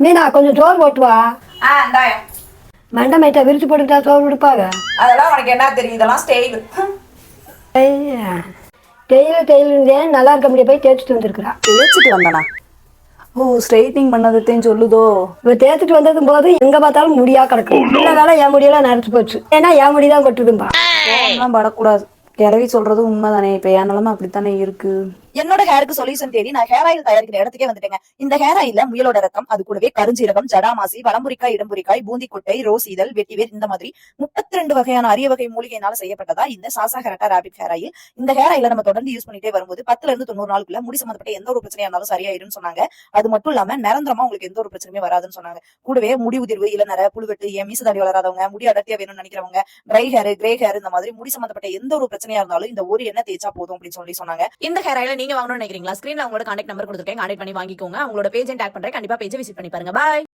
மீனா கொஞ்சம் சோறு போட்டு வா. ஆ இந்தாயா. விரிச்சு போட்டுக்கிட்டா சோறு கொடுப்பாங்க அதெல்லாம் உனக்கு என்ன தெரியும்? இதெல்லாம் ஸ்டைல் டெய்லர் டெய்லர் நல்லா இருக்க முடிய போய் தேய்ச்சிட்டு வந்திருக்கிறா. தேய்ச்சிட்டு வந்தானா? ஓ ஸ்ட்ரைட்னிங் பண்ணதுத்தையும் சொல்லுதோ. இவ தேய்ச்சிட்டு வந்ததும் போது எங்க பார்த்தாலும் முடியா கிடக்கும் இந்த வேலை என் முடியெல்லாம் நரைச்சு போச்சு. ஏன்னா என் முடி தான் கொட்டுதும்பா. படக்கூடாது. கிளவி சொல்றது உண்மைதானே? இப்ப என் நிலைமை அப்படித்தானே இருக்கு? என்னோட ஹேருக்கு சொல்யூஷன் தேடி நான் ஹேர் ஆயில் தயாரிக்கிற இடத்துக்கே வந்துட்டேங்க. இந்த ஹேர் ஆயில முயலோட ரத்தம் அது கூடவே கருஞ்சீரகம் ஜடாமாசி வளம்புரிக்காய் இடம்புரிக்காய் பூந்திக்குட்டை ரோஸ் இதழ் வெட்டிவேர் இந்த மாதிரி முப்பத்தி ரெண்டு வகையான அரிய வகை மூலிகைனால செய்யப்பட்டதா இந்த சாசா ஹெரட்டா ராபிட் ஹேர் ஆயில் இந்த ஹேர் ஆயில நம்ம தொடர்ந்து யூஸ் பண்ணிட்டே வரும்போது பத்துல இருந்து தொண்ணூறு நாளுக்குள்ள முடி சம்பந்தப்பட்ட எந்த ஒரு பிரச்சனையா இருந்தாலும் சரியாயிரும் சொன்னாங்க. அது மட்டும் இல்லாம நிரந்தரமா உங்களுக்கு எந்த ஒரு பிரச்சனையுமே வராதுன்னு சொன்னாங்க. கூடவே முடி உதிர்வு இளநர புழுவெட்டு ஏன் மீசு தடி வளராதவங்க முடி அடர்த்தியா வேணும்னு நினைக்கிறவங்க ட்ரை ஹேர் கிரே ஹேர் இந்த மாதிரி முடி சம்பந்தப்பட்ட எந்த ஒரு பிரச்சனையா இருந்தாலும் இந்த ஒரு எண்ணெய் தேய்ச்சா போதும் அப்படின்னு சொல்லி சொன்னாங்க. இந்த ஹேர் ஆயில நீங்க வாங்கணும்னு நினைக்கிறீங்களா? ஸ்கிரீன்ல அவங்களோட கான்டாக்ட் நம்பர் கொடுத்துருக்கேன். கான்டாக்ட் பண்ணி வாங்கிக்கோங்க. அவங்களோட பேஜ் டேக் பண்றேன். கண்டிப்பா பேஜ் விசிட் பண்ணி பாருங்க. பாய்